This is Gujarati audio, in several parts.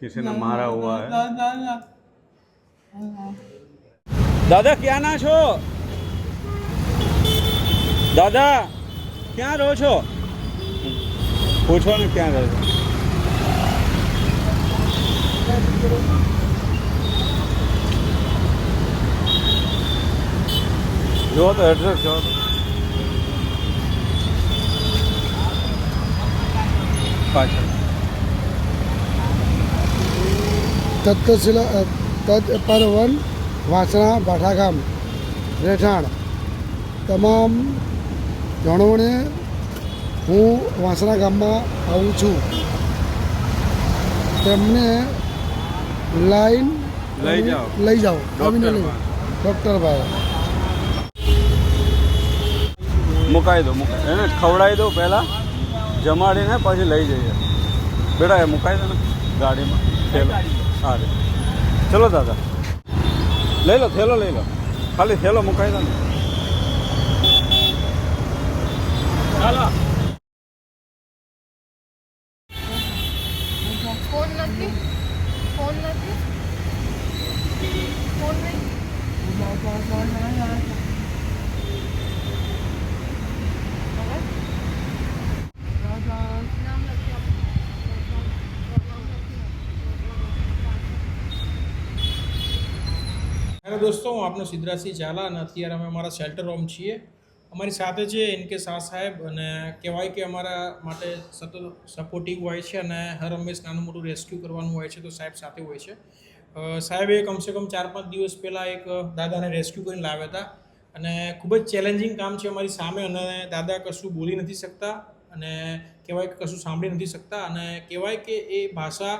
किसी ने मारा हुआ है દાદા ક્યાં ના છો દાદા ક્યાં રહો છો પૂછો ને ક્યાં રહો છો જો તો એડ્રેસ જો પાછળ. તત્વશિલા તદ પરવન વાસણા ભાઠાગામ રહેઠાણ. તમામ જણોને હું વાસણા ગામમાં આવું છું. તેમને લાઈન લઈ જાઓ. લઈ જાઓ. આવીને લઈ. ડૉક્ટર ભાઈ મુકાઈ દો મુકાઈ એને ખવડાવી દો પહેલાં. જમાડીને પછી લઈ જઈએ બેટા એ મુકાઈ દો ને ગાડીમાં થેલો હા રે ચલો દાદા લઈ લો થેલો લઈ લો ખાલી થેલો મુકાઈ દો ને ફોન નથી ફોન નથી ફોન નહીં નામ દોસ્તો, હું આપનો સિદ્ધરાજસિંહ ઝાલા અને અત્યારે અમે અમારા શેલ્ટર હોમ છીએ. અમારી સાથે છે એન કે શાહ સાહેબ અને કહેવાય કે અમારા માટે સતત સપોર્ટિવ હોય છે અને હર હંમેશ નાનું મોટું રેસ્ક્યુ કરવાનું હોય છે તો સાહેબ સાથે હોય છે. સાહેબે કમસે કમ ચાર પાંચ દિવસ પહેલાં એક દાદાને રેસ્ક્યુ કરીને લાવ્યા હતા અને ખૂબ જ ચેલેન્જિંગ કામ છે અમારી સામે અને દાદા કશું બોલી નથી શકતા અને કહેવાય કે કશું સાંભળી નથી શકતા અને કહેવાય કે એ ભાષા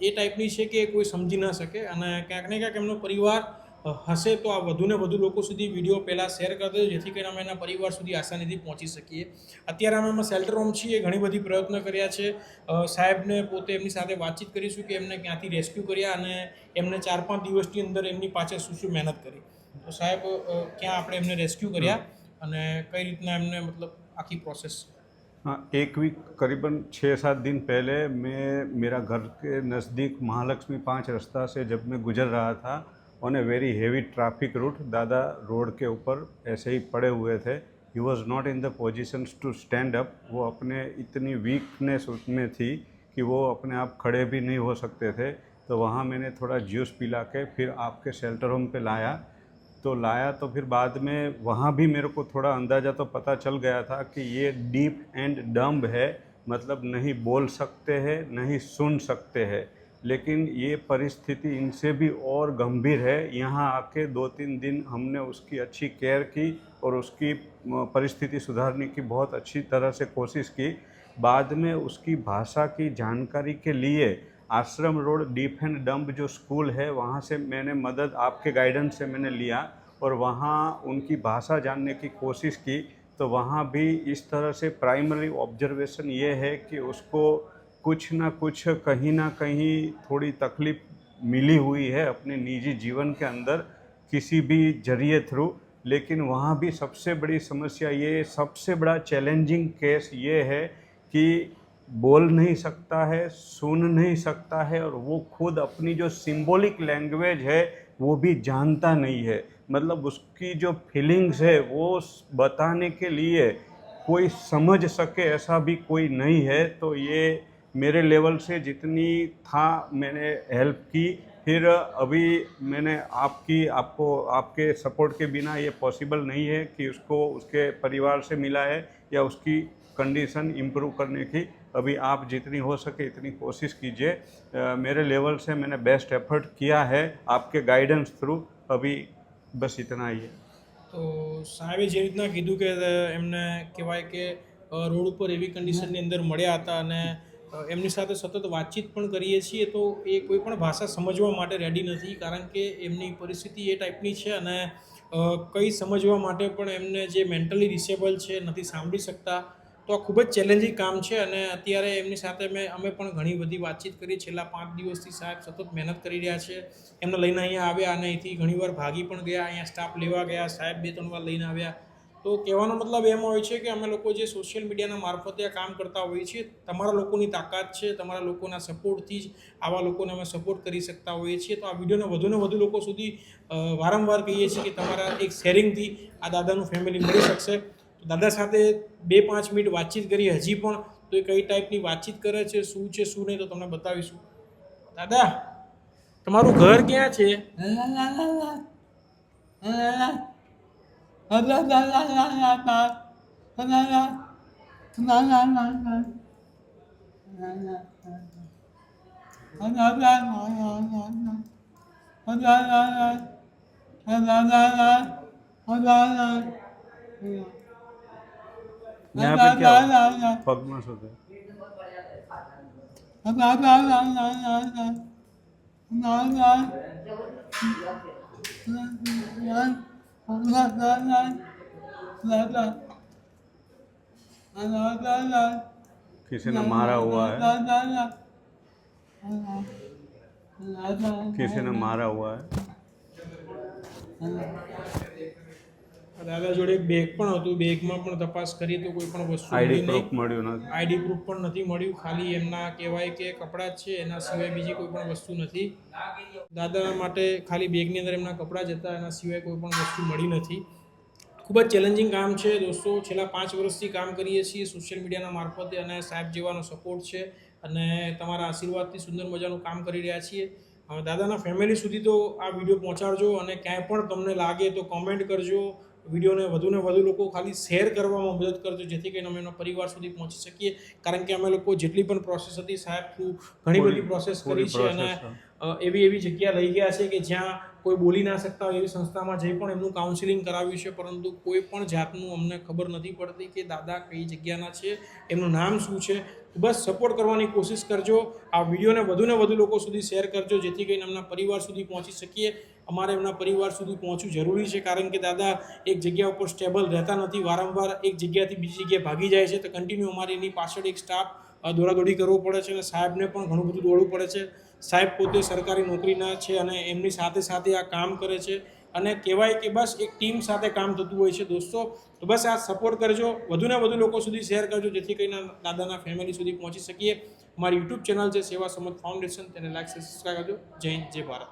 એ ટાઈપની છે કે કોઈ સમજી ન શકે અને ક્યાંક ને ક્યાંક એમનો પરિવાર હશે તો આ વધુને વધુ લોકો સુધી વિડીયો પહેલાં શેર કરી દેજો જેથી કરીને અમે એના પરિવાર સુધી આસાનીથી પહોંચી શકીએ અત્યારે અમે એમાં શેલ્ટર હોમ છીએ ઘણી બધી પ્રયત્ન કર્યા છે અ, સાહેબને પોતે એમની સાથે વાતચીત કરીશું કે એમને ક્યાંથી રેસ્ક્યુ કર્યા અને એમને ચાર પાંચ દિવસની અંદર એમની પાછળ શું શું મહેનત કરી તો સાહેબ અ, ક્યાં આપણે એમને રેસ્ક્યુ કર્યા અને કઈ રીતના એમને મતલબ આખી પ્રોસેસ हाँ एक वीक करीबन छः सात दिन पहले मैं मेरा घर के नज़दीक महालक्ष्मी पाँच रास्ता से जब मैं गुजर रहा था on a very heavy traffic route Dada road के ऊपर ऐसे ही पड़े हुए थे। He was not in the position to stand up वो अपने इतनी वीकनेस उसमें थी कि वो अपने आप खड़े भी नहीं हो सकते थे। तो वहाँ मैंने थोड़ा जूस पिला के फिर आपके शेल्टर होम पे लाया। तो लाया तो फिर बाद में वहाँ भी मेरे को थोड़ा अंदाज़ा तो पता चल गया था कि ये डीप एंड डम्ब है। मतलब नहीं बोल सकते हैं, नहीं सुन सकते हैं। लेकिन ये परिस्थिति इनसे भी और गंभीर है। यहाँ आके दो तीन दिन हमने उसकी अच्छी केयर की और उसकी परिस्थिति सुधारने की बहुत अच्छी तरह से कोशिश की। बाद में उसकी भाषा की जानकारी के लिए Ashram Road deep and dump जो स्कूल है, वहाँ से मैंने मदद, आपके गाइडेंस से मैंने लिया और वहाँ उनकी भाषा जानने की कोशिश की। तो वहाँ भी इस तरह से प्राइमरी ऑब्जर्वेशन ये है कि उसको कुछ ना कुछ कहीं ना कहीं थोड़ी तकलीफ़ मिली हुई है अपने निजी जीवन के अंदर किसी भी ज़रिए थ्रू लेकिन वहाँ भी सबसे बड़ी समस्या ये, सबसे बड़ा चैलेंजिंग केस ये है कि बोल नहीं सकता है, सुन नहीं सकता है और वो खुद अपनी जो सिंबॉलिक लैंग्वेज है वो भी जानता नहीं है। मतलब उसकी जो फीलिंग्स है वो बताने के लिए कोई समझ सके ऐसा भी कोई नहीं है तो ये मेरे लेवल से जितनी था मैंने हेल्प की फिर अभी मैंने आपकी आपको आपके सपोर्ट के बिना ये पॉसिबल नहीं है कि उसको उसके परिवार से मिला है या उसकी कंडीशन इम्प्रूव करने की अभी आप जितनी हो सके इतनी कोशिश कीजिए अ, मेरे लेवल से मैंने बेस्ट एफर्ट किया है आपके गाइडेंस थ्रू अभी बस इतना ही है તો સાહેબે જે રીતના કીધું કે એમને કહેવાય કે અ, રોડ ઉપર એવી કન્ડિશનની અંદર મળ્યા હતા અને અ, એમની સાથે સતત વાતચીત પણ કરીએ છીએ તો એ કોઈ પણ ભાષા સમજવા માટે રેડી નથી, કારણ કે એમની પરિસ્થિતિ એ ટાઈપની છે અને કંઈ સમજવા માટે પણ એમને જે મેન્ટલી ડિસેબલ છે નથી સાંભળી શકતા. તો આ ખૂબ જ ચેલેન્જિંગ કામ છે અને અત્યારે એમની સાથે મેં, અમે પણ ઘણી બધી વાતચીત કરી. છેલ્લા પાંચ દિવસથી સાહેબ સતત મહેનત કરી રહ્યા છે. એમને લઈને અહીંયા આવ્યા અને અહીંથી ઘણીવાર ભાગી પણ ગયા, અહીંયા સ્ટાફ લેવા ગયા, સાહેબ બે ત્રણ વાર લઈને આવ્યા. તો કહેવાનો મતલબ એમ હોય છે કે અમે લોકો જે સોશિયલ મીડિયાના મારફતે આ કામ કરતા હોઈએ છીએ, તમારા લોકોની તાકાત છે, તમારા લોકોના સપોર્ટથી જ આવા લોકોને અમે સપોર્ટ કરી શકતા હોઈએ છીએ. તો આ વિડીયોને વધુને વધુ લોકો સુધી વારંવાર કહીએ છીએ કે તમારા એક શેરિંગથી આ દાદાનું ફેમિલી મળી શકશે. તો દાદા સાથે બે પાંચ મિનિટ વાતચીત કરી, હજી પણ તો એ કઈ ટાઈપની વાતચીત કરે છે, શું છે, શું નહીં, તો તમને બતાવીશું. દાદા, તમારું ઘર ક્યાં છે? यहाँ पे क्या पगमा होते किसी ने मारा हुआ है किसी ने मारा हुआ है દાદા જોડે એક બેગ પણ હતું. બેગમાં પણ તપાસ કરી તો કોઈ પણ વસ્તુ આઈડી પ્રૂફ મળ્યું નથી. આઈડી પ્રૂફ પણ નથી મળ્યું. ખાલી એમના કહેવાય કે કપડાં જ છે. એના સિવાય બીજી કોઈ પણ વસ્તુ નથી. દાદા માટે ખાલી બેગની અંદર એમના કપડાં જ હતા. એના સિવાય કોઈ પણ વસ્તુ મળી નથી. ખૂબ જ ચેલેન્જિંગ કામ છે. દોસ્તો છેલ્લા પાંચ વર્ષથી કામ કરીએ છીએ. સોશિયલ મીડિયાના મારફતે અને સાહેબ જેવાનો સપોર્ટ છે અને તમારા આશીર્વાદથી સુંદર મજાનું કામ કરી રહ્યા છીએ. દાદાના ફેમિલી સુધી તો આ વીડિયો પહોંચાડજો અને ક્યાંય પણ તમને લાગે તો કોમેન્ટ કરજો. વિડીયોને વધુને વધુ લોકો ખાલી શેર કરવામાં મદદ કરજો જેથી કરીને અમે એનો પરિવાર સુધી પહોંચી શકીએ. કારણ કે અમે લોકો જેટલી પણ પ્રોસેસ હતી સાહેબ થ્રુ ઘણી બધી પ્રોસેસ કરી છે અને એવી એવી જગ્યા લઈ ગયા છે કે જ્યાં કોઈ બોલી ના શકતા હોય એવી સંસ્થામાં જઈ પણ એમનું કાઉન્સિલિંગ કરાવ્યું છે પરંતુ કોઈ પણ જાતનું અમને ખબર નથી પડતી કે દાદા કઈ જગ્યાના છે એમનું નામ શું છે. બસ સપોર્ટ કરવાની કોશિશ કરજો આ વિડીયોને વધુને વધુ લોકો સુધી શેર કરજો જેથી કરીને એમના પરિવાર સુધી પહોંચી શકીએ. અમારે એમના પરિવાર સુધી પહોંચવું જરૂરી છે, કારણ કે દાદા એક જગ્યા ઉપર સ્ટેબલ રહેતા નથી, વારંવાર એક જગ્યાથી બીજી જગ્યાએ ભાગી જાય છે, તો કન્ટિન્યુ અમારે એની પાછળ એક સ્ટાફ દોડાદોડી કરવો પડે છે અને સાહેબને પણ ઘણું બધું દોડવું પડે છે. સાહેબ પોતે સરકારી નોકરીના છે અને એમની સાથે સાથે આ કામ કરે છે અને કહેવાય કે બસ એક ટીમ સાથે કામ થતું હોય છે દોસ્તો. તો બસ આ સપોર્ટ કરજો વધુને વધુ લોકો સુધી શેર કરજો, જેથી કરીને દાદાના ફેમિલી સુધી પહોંચી શકીએ. મારી યુટ્યુબ ચેનલ છે સેવા સમત ફાઉન્ડેશન તેને લાઈક સબસ્ક્રાઈબ કરજો. જય હિન્દ, જય ભારત.